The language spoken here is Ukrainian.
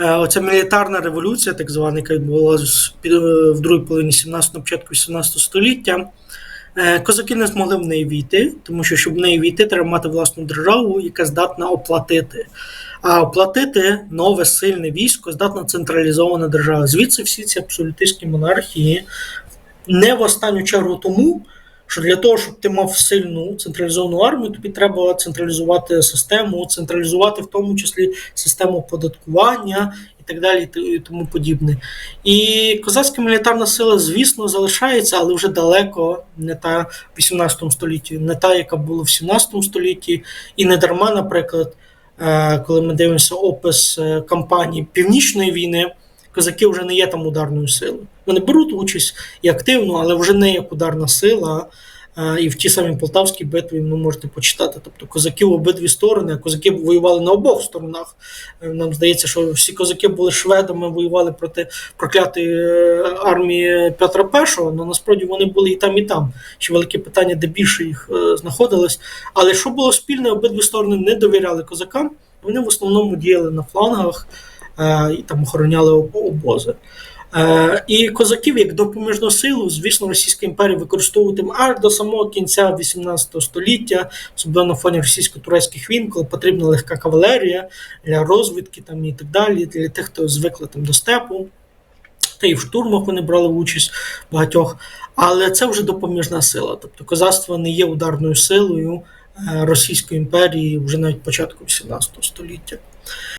Е, Оця мілітарна революція, так звана, яка відбувалася е, в другій половині 17-го, початку 18 століття. е, Козаки не змогли в неї війти, тому що щоб в неї війти, треба мати власну державу, яка здатна оплатити. А оплатити нове сильне військо здатна централізована держава. Звідси всі ці абсолютистські монархії не в останню чергу тому, що для того, щоб ти мав сильну централізовану армію, тобі треба централізувати систему, централізувати в тому числі систему податкування і так далі, і тому подібне. І козацька мілітарна сила, звісно, залишається, але вже далеко не та в 18 столітті, не та, яка була в 17 столітті, і не дарма, наприклад, е, коли ми дивимося опис е, кампанії Північної війни, козаки вже не є там ударною силою. Вони беруть участь і активно, але вже не як ударна сила. І в ті самі полтавській битві ви можете почитати. Тобто козаки в обидві сторони, козаки воювали на обох сторонах. Е, Нам здається, що всі козаки були шведами, воювали проти проклятої е, армії Петра І, але насправді вони були і там, і там. Ще велике питання, де більше їх е, знаходилось. Але що було спільне, обидві сторони не довіряли козакам. Вони в основному діяли на флангах і там охороняли обози. Е, і козаків як допоміжну силу, звісно, Російська імперія використовуватиме аж до самого кінця 18 століття, особливо на фоні російсько-турецьких війн, коли потрібна легка кавалерія для розвідки там, і так далі, для тих, хто звикли там, до степу. Та і в штурмах вони брали участь багатьох. Але це вже допоміжна сила. Тобто козацтво не є ударною силою е, Російської імперії вже навіть початку 18 століття.